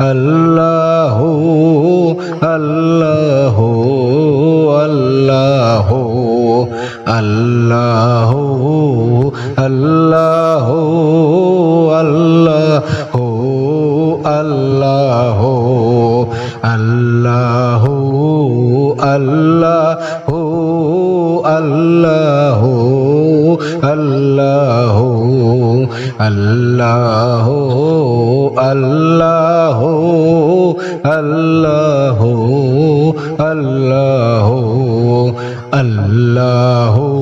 আল্লাহ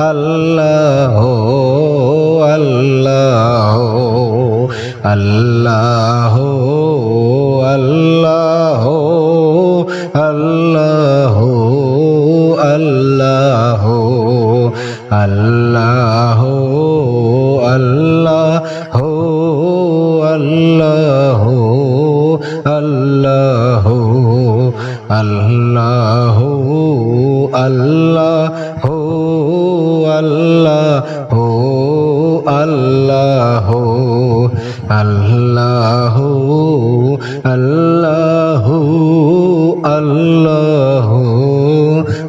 আল্লাহ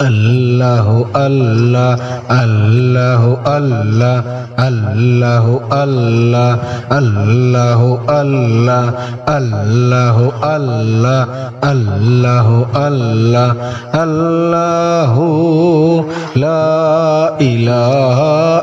আল্লাহ আল্লাহ আল্লাহ আল্লাহ আল্লাহ আল্লাহ আল্লাহ আল্লাহ আল্লাহ আল্লাহ আল্লাহ আল্লাহ আল্লাহ আল্লাহ লা ইলাহা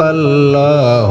الله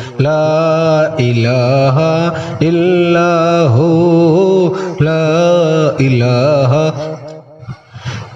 লা ইলাহা ইল্লাহু লা ইলাহা